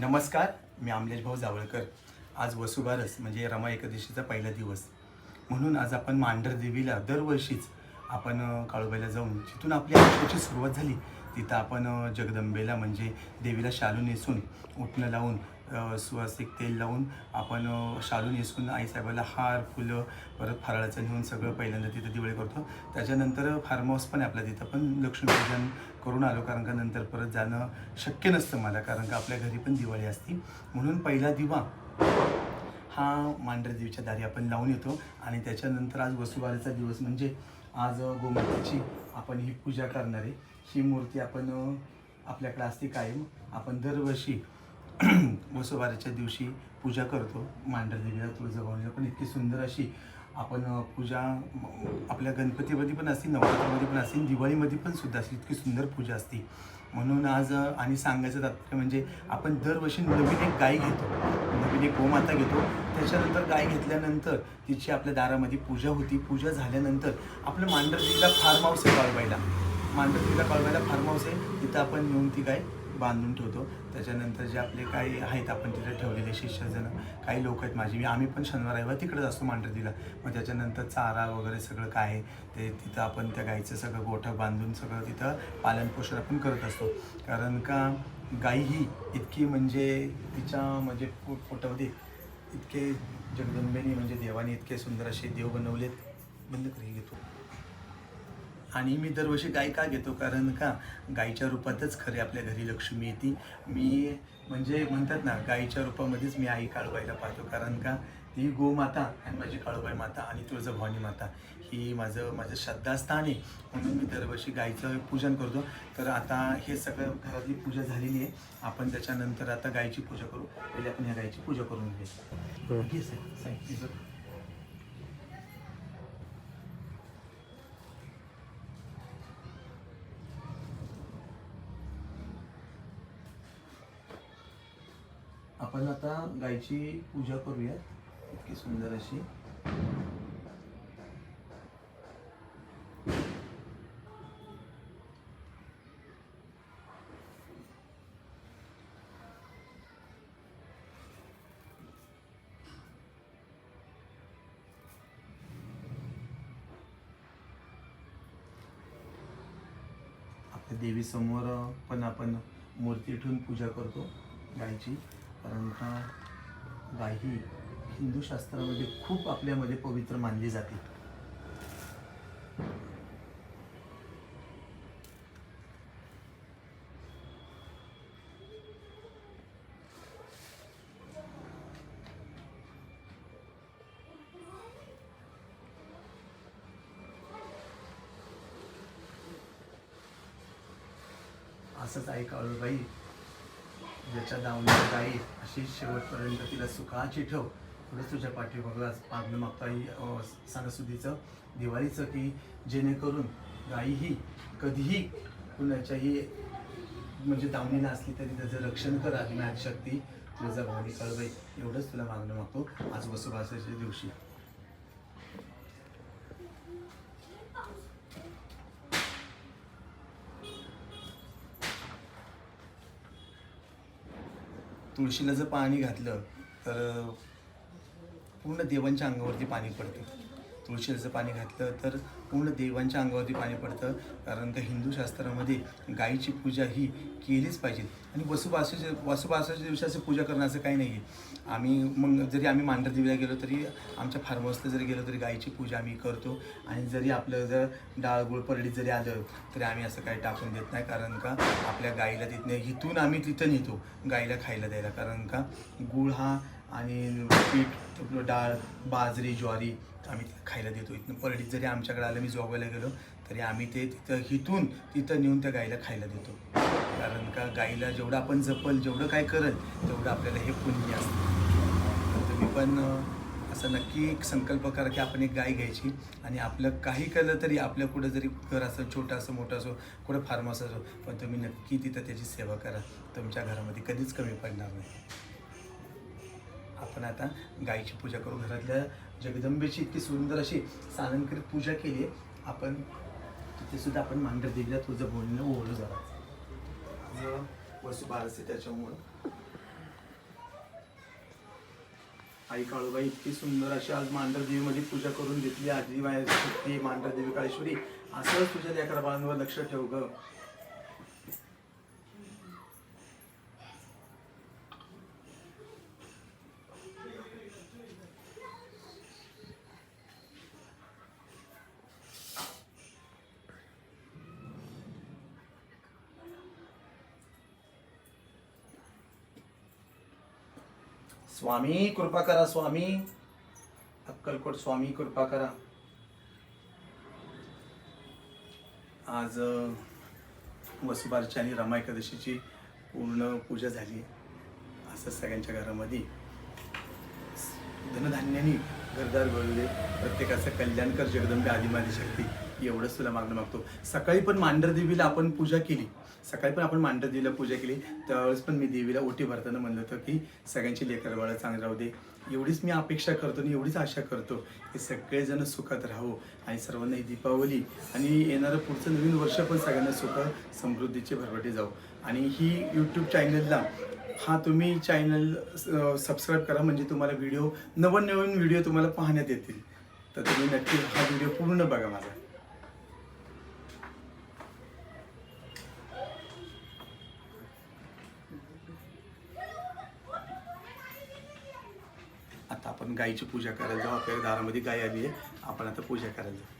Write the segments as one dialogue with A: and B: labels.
A: नमस्कार मी आमलेश भाऊ जावळकर. आज वसुबारस म्हणजे रमा एकादशीचा पहिला दिवस. म्हणून आज आपण मांढर देवीला दरवर्षीच आपण काळूबाईला जाऊन जिथून आपल्या आयुष्याची सुरुवात झाली तिथं आपण जगदंबेला म्हणजे देवीला शालू नेसून उठणं लावून सुवासिक तेल लावून आपण शालून शालू नेसून आईसाहेबाला हार फुलं परत फराळाचं नेऊन सगळं पहिल्यांदा तिथं दिवाळी करतो. त्याच्यानंतर फार्म हाऊस पण आपल्या तिथं पण लक्ष्मीपूजन करून आलो कारण का नंतर परत जाणं शक्य नसतं मला कारण का आपल्या घरी पण दिवाळी असती. म्हणून पहिला दिवा हा मांढरदेवीच्या दारी आपण लावून येतो आणि त्याच्यानंतर आज वसुबारेचा दिवस म्हणजे आज गोमातेची आपण ही पूजा करणार आहे. ही मूर्ती आपण आपल्याकडे असते कायम. आपण दरवर्षी वसोबारीच्या दिवशी पूजा करतो मांडलेल्या तुळजाभवानीला. पण इतकी सुंदर अशी आपण पूजा आपल्या गणपतीमध्ये पण असते नवरात्रामध्ये पण असते दिवाळीमध्ये पण सुद्धा अशी इतकी सुंदर पूजा असते. म्हणून आज आणि सांगायचं तात्पर्य म्हणजे आपण दरवर्षी नवीन एक गाय घेतो. नवीन एक गोमाता घेतो. त्याच्यानंतर गाय घेतल्यानंतर तिची आपल्या दारामध्ये पूजा होती. पूजा झाल्यानंतर आपलं मांडरजीला फार्म हाऊस आहे काळबाईला मांडरजीला काळबाईला फार्म हाऊस आहे. तिथं आपण नेऊन ती गाय बांधून ठेवतो. त्याच्यानंतर जे आपले काही आहेत आपण तिथे ठेवलेले शिष्यजण काही लोक आहेत माझी. मी आम्ही पण शनिवार रविवार तिकडेच असतो मांडरजीला मग त्याच्यानंतर चारा वगैरे सगळं काय आहे ते तिथं आपण त्या गाईचं सगळं गोठं बांधून सगळं तिथं पालनपोषण आपण करत असतो. कारण का गाई ही इतकी म्हणजे तिच्या म्हणजे पो पोटामध्ये इतके जगदंबेनी म्हणजे देवाने इतके सुंदर असे देव बनवलेत. बंद करी घेतो. आणि मी दरवर्षी गाय का घेतो? कारण का? गायीच्या रूपातच खरे आपल्या घरी लक्ष्मी येते. मी म्हणजे म्हणतात ना गायीच्या रूपामध्येच मी आई काळूबाईला पाहतो. कारण का? ती गोमाता आणि माझी काळूबाई माता आणि तुळजाभवानी माता ही माझं माझं श्रद्धास्थान आहे. म्हणून मी दरवर्षी गायीचं पूजन करतो. तर आता हे सगळं घरातली पूजा झालेली आहे. आपण त्याच्यानंतर आता गायीची पूजा करू. पहिले आपण ह्या गायीची पूजा करून घेऊ. आपण आता गायची पूजा करूयात. इतकी सुंदर अशी. आपल्या देवीसमोर पण आपण मूर्ती ठेवून पूजा करतो गायची. कारण का गाय ही हिंदू शास्त्रामध्ये खूप आपल्यामध्ये पवित्र मानली जाते. असंच आहे काळूबाई ज्याच्या दावणीला गाई अशी शेवटपर्यंत तिला सुखाची ठेव. पुढे तुझ्या पाठीमागला मागणं मागता ही सणासुदीचं दिवाळीचं की जेणेकरून गाई ही कधीही कुणाच्याही म्हणजे दावणीला असली तरी त्याचं रक्षण कर अज्ञात शक्ती तुझा भावनी कळवे एवढंच तुला मागणं मागतो. आज वसुबासाच्या दिवशी. तुळशीला जर पाणी घातलं तर पूर्ण देवांच्या अंगावरती पाणी पडतं. तुळशीचं पाणी घातलं तर पूर्ण देवांच्या अंगावरती पाणी पडतं. कारण त्या हिंदू शास्त्रामध्ये गायीची पूजा ही केलीच पाहिजे. आणि वसुबासाच्या वसुबासाच्या दिवशी असं पूजा करणं असं काही नाही आहे आम्ही मग जरी आम्ही मांढरदेवीला गेलो तरी आमच्या फार्म हाऊसला जरी गेलो तरी गायीची पूजा आम्ही करतो. आणि जरी आपलं जर डाळ गुळ परडीत जरी आलं तरी आम्ही असं काही टाकून देत नाही. कारण का? आपल्या गाईला तिथनं इथून आम्ही तिथं नेतो. गाईला खायला द्यायला. कारण का? गुळ हा आणि पीठ डाळ बाजरी ज्वारी आम्ही खायला देतो. इथनं परडीत जरी आमच्याकडे आलं मी जोगायला गेलो तरी आम्ही ते तिथं हिथून तिथं नेऊन त्या गाईला खायला देतो. कारण का गाईला जेवढं आपण जपल जेवढं काय करल तेवढं आपल्याला हे पुण्य असतं. तुम्ही पण असं नक्की एक संकल्प करा की आपण एक गाय घ्यायची आणि आपलं काही केलं तरी आपल्या कुठं जरी घर असं छोटं असं मोठं असो कुठं फार्म असो पण तुम्ही नक्की तिथं त्याची सेवा करा. तुमच्या घरामध्ये कधीच कमी पडणार नाही. आपण आता गायीची पूजा करू घरातल्या जगदंबेची इतकी सुंदर अशी सानंदकरीत पूजा केली आपण तिथे सुद्धा आपण मांडर देवीला तुझं बोलणं ओळू जरा. वर्ष बारस त्याच्यामुळं. आई काळूबाई इतकी सुंदर अशी आज मांडरदेवीमध्ये पूजा करून घेतली. आजी माय मांडरदेवी काळेश्वरी असंच तुझ्या लेकरा बाळांवर लक्ष ठेव ग. स्वामी कृपा करा स्वामी. अक्कलकोट स्वामी कृपा करा. आज अ, वसुबारची आणि रमा एकादशीची पूर्ण पूजा झाली. असं सगळ्यांच्या घरामध्ये. धनधान्यानी घरदार गळू प्रत्येकाचं कल्याणकर जगदंबे आदिमादी शक्ती एवढंच तुला मागणं मागतो. सकाळी पण मांडर देवीला आपण पूजा केली. सकाळी पण आपण मांढरदेवीला पूजा केली. त्यावेळेस पण मी देवीला ओटी भरताना म्हणलं होतं की सगळ्यांची लेकर बाळं चांगली राहू दे. एवढीच मी अपेक्षा करतो आणि एवढीच आशा करतो की सगळेजण सुखात राहो आणि सर्वांना ही दीपावली आणि येणारं पुढचं नवीन वर्ष पण सगळ्यांना सुख समृद्धीची भरभटी जाऊ आणि ही यूट्यूब चॅनलला हा तुम्ही चॅनल सबस्क्राईब करा म्हणजे तुम्हाला व्हिडिओ नवनवीन नवीन व्हिडिओ तुम्हाला पाहण्यात येतील. तर तुम्ही नक्की हा व्हिडिओ पूर्ण बघा माझा. आता आपण गायीची पूजा करायला जाऊ आपल्या दारामध्ये गाय आली आहे आपण आता पूजा करायला जाऊ.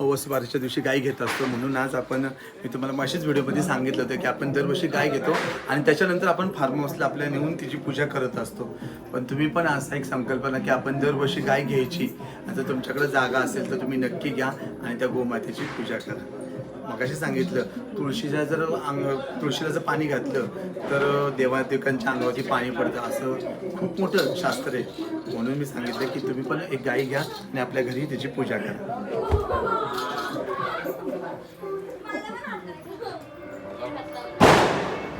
A: वसुबारच्या दिवशी गाय घेत असतो. म्हणून आज आपण मी तुम्हाला माशीच व्हिडिओमध्ये सांगितलं होतं की आपण दरवर्षी गाय घेतो आणि त्याच्यानंतर आपण फार्म हाऊसला आपल्या नेऊन तिची पूजा करत असतो. पण तुम्ही पण असा एक संकल्पना की आपण दरवर्षी गाय घ्यायची. आता तुमच्याकडे जागा असेल तर तुम्ही नक्की घ्या आणि त्या गोमातेची पूजा करा. मगाशी सांगितलं तुळशीच्या जर अंग तुळशीला जर पाणी घातलं तर देवादेवकांच्या अंगावरती पाणी पडतं. असं खूप मोठं शास्त्र आहे. म्हणून मी सांगितलं की तुम्ही पण एक गाई घ्या आणि आपल्या घरी त्याची पूजा करा.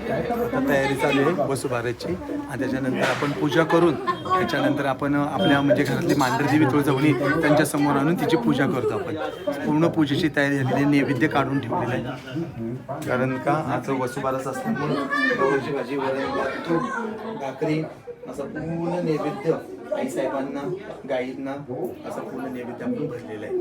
A: तयारी चालू आहे वसुबारची. आणि त्याच्यानंतर आपण पूजा करून त्याच्यानंतर आपण आपल्या म्हणजे घरातली मांडरदेवी तुळजाभवानी त्यांच्यासमोर आणून तिची पूजा करतो आपण. पूर्ण पूजेची तयारी झालेली आहे नैवेद्य काढून ठेवलेलं आहे. कारण का आज वसुबारच असल्यामुळं गव्हाची भाजी तूप भाकरी असं पूर्ण नैवेद्य आईसाहेबांना गाईंना असं पूर्ण नैवेद्य आपण भरलेलं आहे.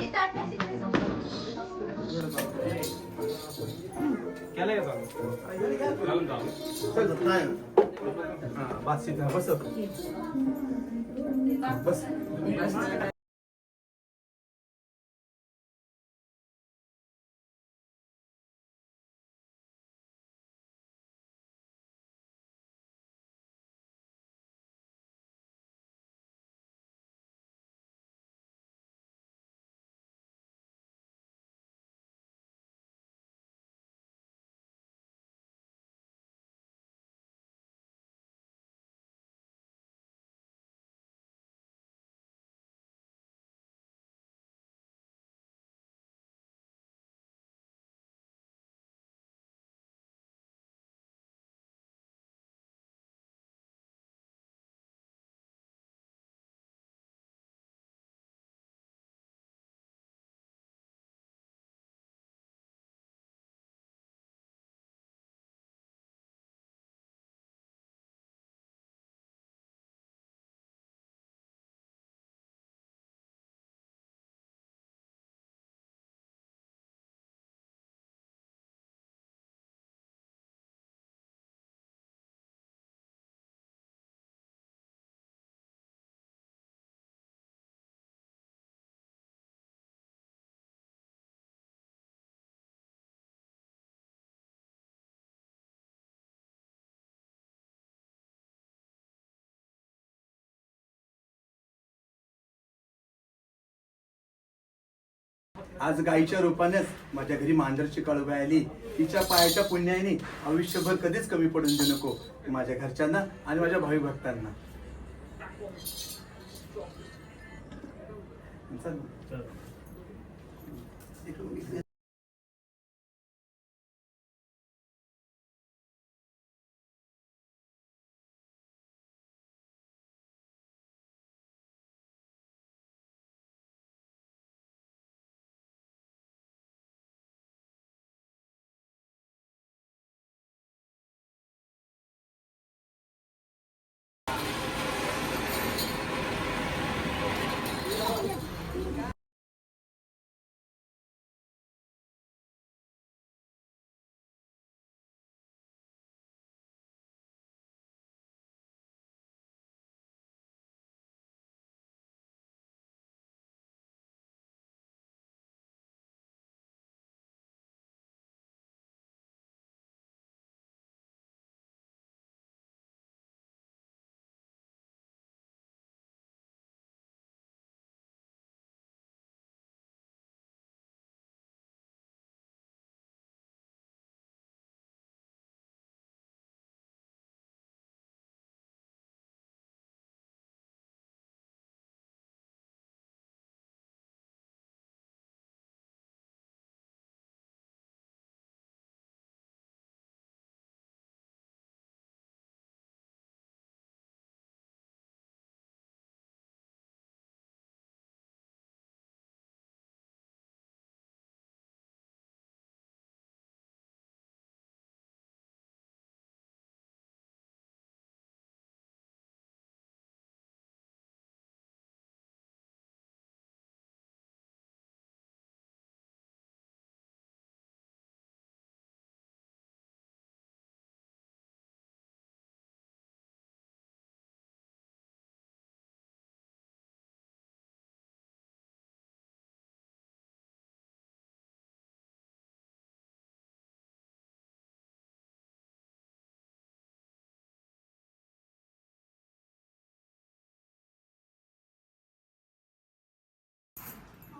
B: इथं आत्ताच इथे
C: केलं का चालू घालून जाऊ
A: बस. बस. आज गाईच्या रूपानेच माझ्या घरी मांजरची कळबाई आली तिच्या पायाच्या पुण्याने आयुष्यभर कधीच कमी पडून देऊ नको. माझ्या घरच्यांना आणि माझ्या भावी भक्तांना.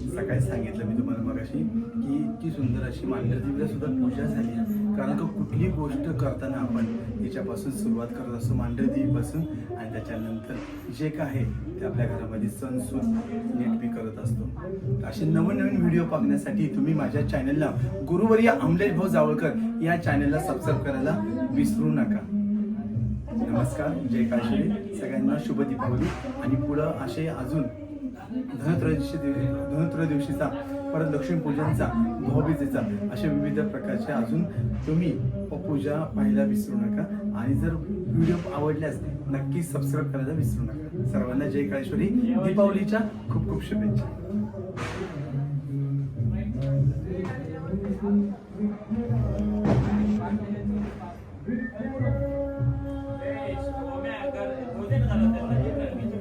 A: सकाळी सांगितलं मी तुम्हाला मगाशी की इतकी सुंदर अशी मांडरदेवीला सुद्धा पूजा झाली कारण का कुठली गोष्ट करताना आपण याच्यापासून सुरुवात करत असतो मांडरदेवीपासून आणि त्याच्यानंतर जे काय आहे ते आपल्या घरामध्ये सण सून नीट मी करत असतो. असे नवनवीन व्हिडिओ पाहण्यासाठी तुम्ही माझ्या चॅनलला गुरुवर्य अमलेश भाऊ जावळकर या चॅनलला सबस्क्राईब करायला विसरू नका. नमस्कार जय काशी सगळ्यांना शुभ दीपावली. आणि पुढं असे अजून धनत्रयोदशी दिवशी धनत्रयोदशीचा परत लक्ष्मीपूजनचा भाऊबीजेचा अशा विविध प्रकारचे अजून तुम्ही पूजा पाहायला विसरू नका. आणि जर व्हिडिओ आवडल्यास नक्की सबस्क्राईब करायला विसरू नका. सर्वांना जय काळेश्वरी. दीपावलीच्या खूप खूप शुभेच्छा.